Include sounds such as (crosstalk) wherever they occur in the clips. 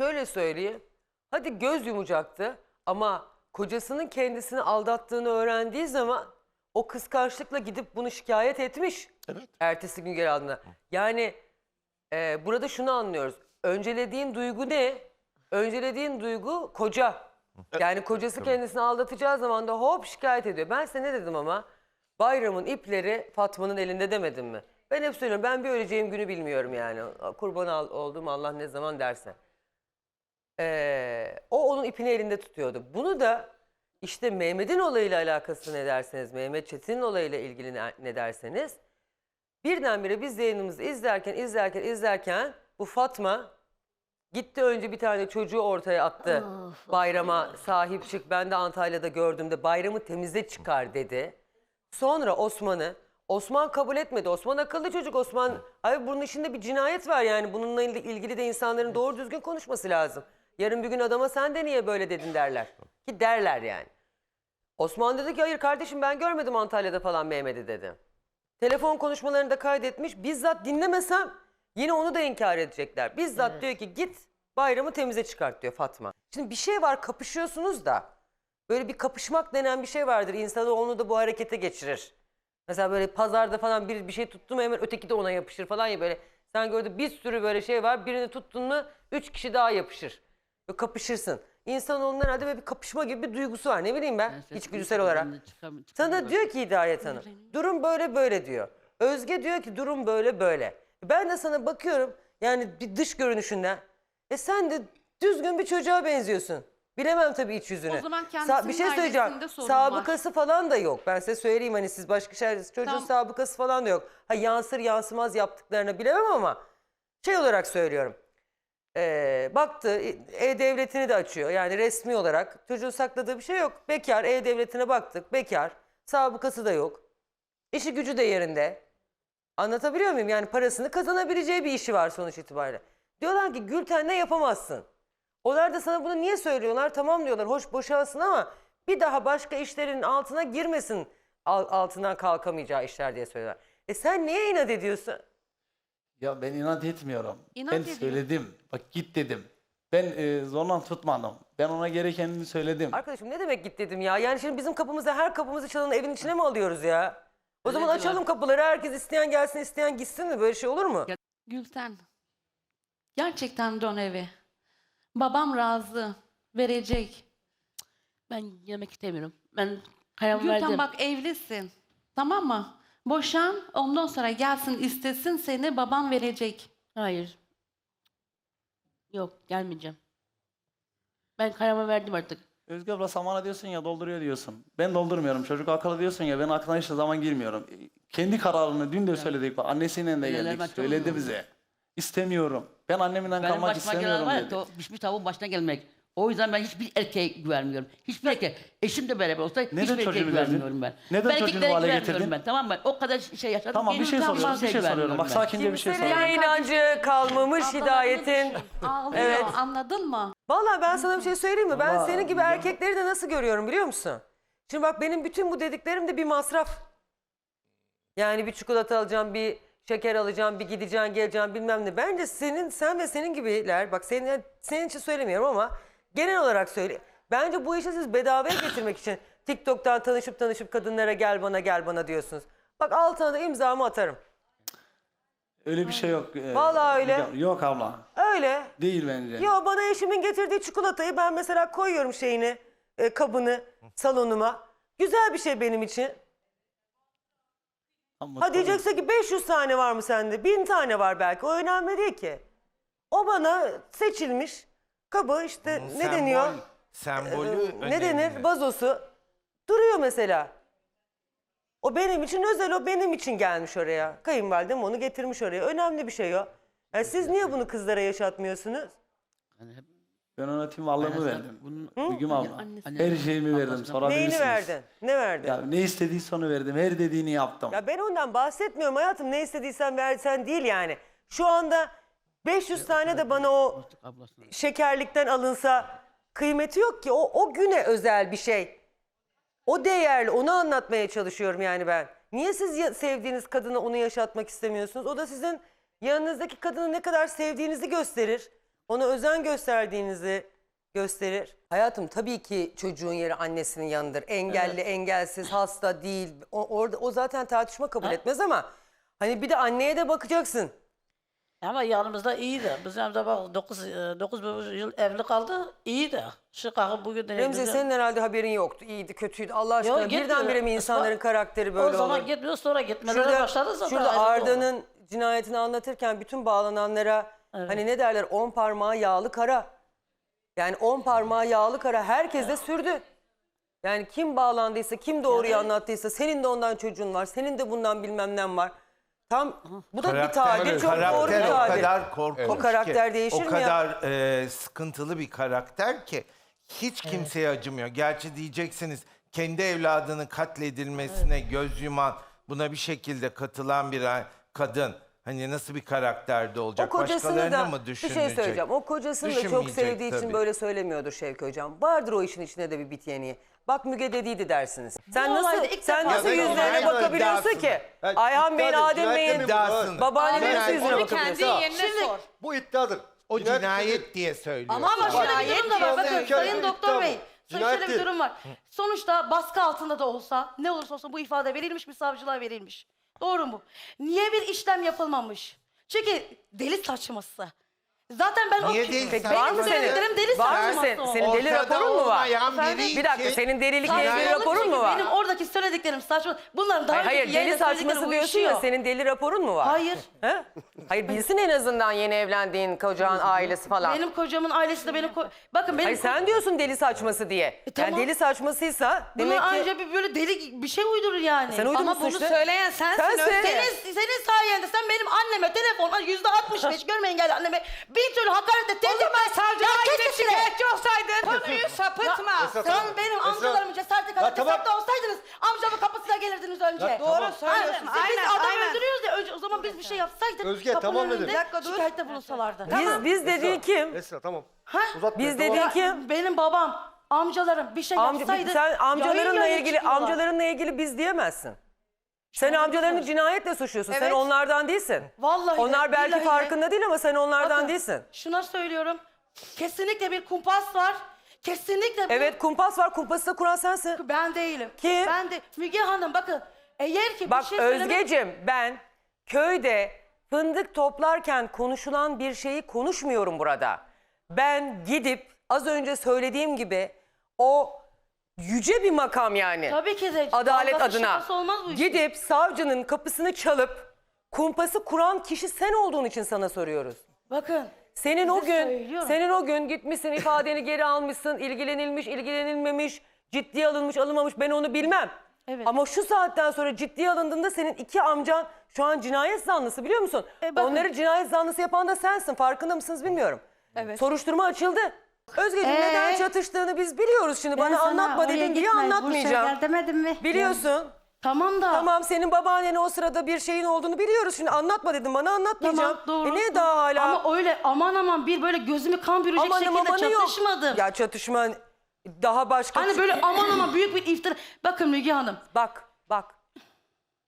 şöyle söyleyeyim. Hadi göz yumacaktı ama kocasının kendisini aldattığını öğrendiği zaman o kıskançlıkla gidip bunu şikayet etmiş. Evet. Ertesi gün geri aldığında. Yani e, burada şunu anlıyoruz. Öncelediğin duygu ne? Öncelediğin duygu koca. Yani kocası kendisini aldatacağı zaman da hop şikayet ediyor. Ben size ne dedim ama? Bayramın ipleri Fatma'nın elinde demedim mi? Ben hep söylüyorum ben bir öleceğim günü bilmiyorum yani. Kurban al- olduğum Allah ne zaman derse. Ee, o onun ipini elinde tutuyordu. Bunu da işte Mehmet'in olayıyla alakası ne derseniz, Mehmet Çetin'in olayıyla ilgili ne, ne derseniz birdenbire biz yayınımızı izlerken, izlerken, izlerken bu Fatma gitti önce bir tane çocuğu ortaya attı. Bayrama sahip çık, ben de Antalya'da gördüğümde bayramı temize çıkar dedi. Sonra Osman'ı, Osman kabul etmedi. Osman akıllı çocuk. Osman, ay bunun içinde bir cinayet var yani. Bununla il- ilgili de insanların doğru düzgün konuşması lazım. Yarın bir gün adama sen de niye böyle dedin derler. Ki derler yani. Osman dedi ki hayır kardeşim ben görmedim Antalya'da falan Mehmet'i dedi. Telefon konuşmalarını da kaydetmiş. Bizzat dinlemesem yine onu da inkar edecekler. Bizzat diyor ki git bayramı temize çıkart diyor Fatma. Şimdi bir şey var kapışıyorsunuz da böyle bir kapışmak denen bir şey vardır. İnsanı onu da bu harekete geçirir. Mesela böyle pazarda falan bir, bir şey tuttu mu hemen öteki de ona yapışır falan ya böyle. Sen gördün bir sürü böyle şey var. Birini tuttun mu üç kişi daha yapışır. Böyle kapışırsın. İnsanoğlunun herhalde böyle bir kapışma gibi bir duygusu var. Ne bileyim ben içgüdüsel olarak. Sana diyor ki Hidayet Hanım, durum böyle böyle diyor. Özge diyor ki durum böyle böyle. Ben de sana bakıyorum yani bir dış görünüşünden. E sen de düzgün bir çocuğa benziyorsun. Bilemem tabii iç yüzünü. O zaman Sa- kendisinin bir şey söyleyeceğim. Sabıkası falan da yok. Ben size söyleyeyim hani siz başka şey çocuğun Tamam. sabıkası falan da yok. Ha yansır yansımaz yaptıklarını bilemem ama şey olarak söylüyorum. Ee, baktı e-devletini de açıyor. Yani resmi olarak çocuğun sakladığı bir şey yok. Bekar e-devletine baktık. Bekar. Sabıkası da yok. İşi gücü de yerinde. Anlatabiliyor muyum? Yani parasını kazanabileceği bir işi var sonuç itibariyle. Diyorlar ki Gülten'le yapamazsın. Onlar da sana bunu niye söylüyorlar? Tamam diyorlar hoş boşalsın ama bir daha başka işlerin altına girmesin al- altından kalkamayacağı işler diye söylüyorlar. E sen niye inat ediyorsun? Ya ben inat etmiyorum. İnat ben ediyor. söyledim. Bak git dedim. Ben e, zorla tutmadım. Ben ona gerekenini söyledim. Arkadaşım ne demek git dedim ya. Yani şimdi bizim kapımıza her kapımızı çalan evin içine mi alıyoruz ya? O zaman Öyle diyorlar. açalım kapıları herkes isteyen gelsin isteyen gitsin mi? Böyle şey olur mu? Ya- Gülten. Gerçekten dön eve. Babam razı. Verecek. Ben yemek istemiyorum. Ben karar Gülten verdim. bak evlisin. Tamam mı? Boşan ondan sonra gelsin istesin seni babam verecek. Hayır. Yok gelmeyeceğim. Ben kararımı verdim artık. Özge abla samana diyorsun ya dolduruyor diyorsun. Ben doldurmuyorum. Çocuk akıllı diyorsun ya ben aklına hiçbir zaman girmiyorum. Kendi kararını dün de söyledik. Bak, annesiyle de Neler geldik. çok Söyledi bize. İstemiyorum. Ben annemden Benim kalmak başıma gelen istemiyorum var ya dedi. to- pişmiş tavuğun başına gelmek. O yüzden ben hiçbir erkeğe güvenmiyorum. Hiçbir erkeğe. Eşim de beraber olsa Neden hiçbir erkeğe çocuğunu güvenmiyorum ben. Neden ben çocuğunu erkeklere bu hale güvenmiyorum getirdin? Ben. Tamam mı? O kadar şey yaşadım. Tamam bir şey Gülten soruyorum. Bir kimseye şey soruyorum. Bak ben. sakince bir şey Kimsenin soruyorum. inancı kalmamış hidayetin. Ağlıyor Evet. anladın mı? Vallahi ben sana bir şey söyleyeyim mi? Ben senin gibi erkekleri de nasıl görüyorum biliyor musun? Şimdi bak benim bütün bu dediklerim de bir masraf. Yani bir çikolata alacağım, bir şeker alacağım, bir gideceğim, geleceğim bilmem ne. Bence senin, sen ve senin gibiler, bak senin, senin için söylemiyorum ama genel olarak söyle. Bence bu işi siz bedavaya (laughs) getirmek için TikTok'tan tanışıp tanışıp kadınlara gel bana gel bana diyorsunuz. Bak altına da imzamı atarım. Öyle bir şey yok. e, Vallahi öyle. Yok abla. Öyle. Değil bence. Ya bana eşimin getirdiği çikolatayı ben mesela koyuyorum şeyini, e, kabını salonuma. Güzel bir şey benim için. Ama Ha tabii- diyecekse ki 500 tane var mı sende? 1000 tane var belki. O önemli değil ki. O bana seçilmiş kabı işte Bunun ne sembol- deniyor? Sembolü Ee, ne önemli. denir? Vazosu duruyor mesela. O benim için özel, o benim için gelmiş oraya. Kayınvalidem onu getirmiş oraya. Önemli bir şey o. Yani siz niye bunu kızlara yaşatmıyorsunuz? Yani hep- Ben ona tüm varlığımı Annesi- verdim. bunun- Begüm abla. Annesi- Her şeyimi verdim. Sorabilirsiniz. Neyini verdin? Ne verdin? Ya ne istediyse onu verdim. Her dediğini yaptım. Ya ben ondan bahsetmiyorum hayatım. Ne istediysen versen değil yani. Şu anda 500 tane de bana o ablasına. şekerlikten alınsa kıymeti yok ki. O, o güne özel bir şey. O değerli. Onu anlatmaya çalışıyorum yani ben. Niye siz ya- sevdiğiniz kadına onu yaşatmak istemiyorsunuz? O da sizin yanınızdaki kadını ne kadar sevdiğinizi gösterir. ona özen gösterdiğinizi gösterir. Hayatım tabii ki çocuğun yeri annesinin yanıdır. Engelli, engelsiz, hasta değil. O, orada o zaten tartışma kabul etmez ama hani bir de anneye de bakacaksın. Ama yanımızda iyiydi. Biz yanımızda bak 9 9 yıl evli kaldı. iyiydi. Şu kalkıp bugün de Remzi bize- senin herhalde haberin yoktu. İyiydi, kötüydü. Allah aşkına gitmiyor. birdenbire mi insanların Bak, karakteri O böyle zaman olur? gitmiyor sonra gitmeye Şurada, başladı zaten. şurada. Arda'nın cinayetini anlatırken bütün bağlananlara hani ne derler on parmağı yağlı kara. Yani on parmağı yağlı kara herkes de sürdü. Yani kim bağlandıysa, kim doğruyu anlattıysa, senin de ondan çocuğun var, senin de bundan bilmem ne var. Tam bu da bir tabir, çok doğru bir karakter o tabir. kadar korkunç O karakter ki, değişir o mi ya? kadar e, sıkıntılı bir karakter ki hiç kimseye acımıyor. Gerçi diyeceksiniz kendi evladının katledilmesine göz yuman, buna bir şekilde katılan bir a- kadın hani nasıl bir karakterde O olacak? kocasını Başkalarını da mı bir düşünecek? şey söyleyeceğim. O kocasını da çok Düşünmeyecek sevdiği için tabii. böyle söylemiyordur Şevki Hocam. Vardır o işin içinde de bir bit yeniği. Bak Müge dediydi dersiniz. Sen nasıl olayda ilk sen defa- nasıl Ya ben yüzlerine bakabiliyorsun ki? Ha, Ayhan Bey'in, Adem Bey'in mi bu? iddiasını. babaannemin nasıl yüzüne Onu bakabiliyorsun? iddia. yerine Şimdi- sor. Bu iddiadır. O Cinayet cinayet diye söylüyor. Ama şöyle bir durum da var. Bakın Cinayet Sayın değil, Doktor Bey. bu. Şöyle bir değil. durum var. Sonuçta baskı altında da olsa ne olursa olsun bu ifade verilmiş bir savcılığa verilmiş. Doğru mu? Niye bir işlem yapılmamış? Çünkü deli saçması. Zaten ben Niye o deli Peki, saçması? benim Var mı senin? söylediklerim deli Var mı senin? o. Senin deli Ortada raporun mu var? olmayan biri Bir dakika senin delilikle ilgili Saçmalık raporun çünkü mu var? Benim oradaki söylediklerim saçma. Bunların daha Hayır, hayır önceki deli yayında saçması söylediklerim diyorsun ya senin deli raporun mu var? Hayır. He? Hayır bilsin en azından yeni evlendiğin kocanın ailesi falan. Benim kocamın ailesi de benim ko- bakın benim Hayır sen diyorsun deli saçması diye. E, tamam. Yani deli saçmasıysa Bunu demek ki... anca bir böyle deli bir şey uydurur yani. Sen uydurmuşsun Ama bunu işte. söyleyen sensin. Özge. Senin, senin sayende sen benim anneme telefonla yüzde 65 görme engelli anneme bir türlü hakaretle tehdit O zaman gidip sesini. şikayetçi olsaydın. Konuyu sapıtma. Esra, Sen benim Esra. amcalarımın cesareti kadar Ya tamam. cesaretli olsaydınız amcamın kapısına gelirdiniz önce. Ya Doğru tamam. söylüyorsun. Aynen. Biz Aynen, adam aynen. öldürüyoruz ya önce o zaman biz bir şey yapsaydık Özge, kapının tamam önünde dedim. Bir dakika, dur. şikayette bulunsalardı. Biz, biz dediği kim? Esra tamam. Ha? Uzatmayın, Biz tamam. dediği kim? Benim babam, amcalarım bir şey Amca, yapsaydı. sen amcalarınla yayın ilgili çıkıyorlar. amcalarınla ilgili biz diyemezsin. Sen amcalarını cinayetle suçluyorsun. Sen Evet. onlardan değilsin. Vallahi de, Onlar belki billahi de. farkında değil ama sen onlardan Bakın, değilsin. Şuna söylüyorum. Kesinlikle bir kumpas var. Kesinlikle bu- Evet kumpas var. Kumpası da kuran sensin. Ben değilim. Kim? Ben de Müge Hanım bakın. Eğer ki Bak bir şey söylemek... Özgecim ben köyde fındık toplarken konuşulan bir şeyi konuşmuyorum burada. Ben gidip az önce söylediğim gibi o yüce bir makam yani. Tabii ki de Adalet dalgası adına. şakası olmaz bu işin. Gidip savcının kapısını çalıp kumpası kuran kişi sen olduğun için sana soruyoruz. Bakın. Senin o Size gün söylüyorum. senin o gün gitmişsin ifadeni geri almışsın, ilgilenilmiş, ilgilenilmemiş, ciddiye alınmış, alınmamış ben onu bilmem. Evet. Ama şu saatten sonra ciddiye alındığında senin iki amcan şu an cinayet zanlısı biliyor musun? E, bakın. Onları cinayet zanlısı yapan da sensin. Farkında mısınız bilmiyorum. Evet. Soruşturma açıldı. Özgeciğim Ee? neden çatıştığını biz biliyoruz şimdi. Ben Bana sana anlatma oraya dedin diye gitme, anlatmayacağım. Bursa'ya gel demedim mi? Biliyorsun. Tamam da. Tamam senin babaannene o sırada bir şeyin olduğunu biliyoruz. Şimdi anlatma dedim bana anlatmayacağım. Tamam doğru. E niye daha hala? Ama öyle aman aman bir böyle gözümü kan bürüyecek Amanım şekilde amanı yok. çatışmadım. Ya çatışma daha başka. Hani böyle aman aman büyük bir iftira. Bakın Müge Hanım. Bak bak.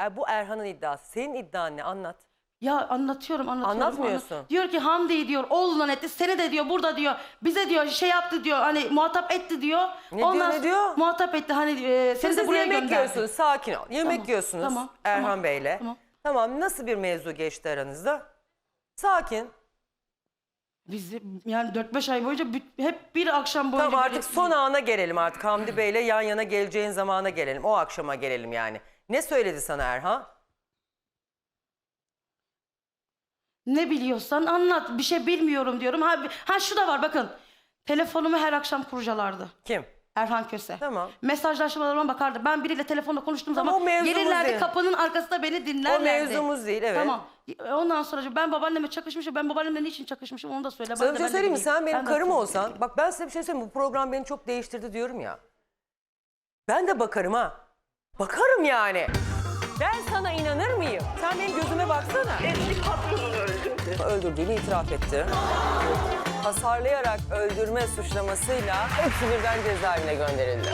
E, bu Erhan'ın iddiası. Senin iddian ne anlat. Ya anlatıyorum anlatıyorum. Anlatmıyorsun. anlat- Diyor ki Hamdi diyor oğlundan etti seni de diyor burada diyor bize diyor şey yaptı diyor hani muhatap etti diyor. Ne diyor, ne sonra- diyor? Muhatap etti hani e, seni Siz de buraya yemek gönderdi. yiyorsunuz. Sakin ol. Yemek Tamam, yiyorsunuz tamam, Erhan tamam, Bey'le. tamam. Tamam. Nasıl bir mevzu geçti aranızda? Sakin. Biz yani 4-5 ay boyunca hep bir akşam boyunca Tamam böyle- artık son ana gelelim artık. Hamdi Bey'le yan yana geleceğin zamana gelelim. O akşama gelelim yani. Ne söyledi sana Erhan? Ne biliyorsan anlat. Bir şey bilmiyorum diyorum. Ha, ha şu da var bakın. Telefonumu her akşam kurcalardı. Kim? Erhan Köse. Tamam. Mesajlaşmalarıma bakardı. Ben biriyle telefonda konuştuğum Tamam, o zaman mevzumuz gelirlerdi değil. kapının arkasında beni dinlerlerdi. O mevzumuz değil evet. Tamam. Ondan sonra ben babaanneme çakışmışım. Ben babaannemle niçin çakışmışım onu da söyle. Sana Ben bir de- şey ben de söyleyeyim mi? bileyim. Sen benim Ben de karım hatırlıyorum. olsan, bak ben size bir şey söyleyeyim mi? Bu program beni çok değiştirdi diyorum ya. Ben de bakarım ha. Bakarım yani. Ben sana? Sen benim gözüme baksana. Eski patronunu öldürdü. Öldürdüğünü itiraf etti. Hasarlayarak öldürme suçlamasıyla hepsi birden cezaevine gönderildi.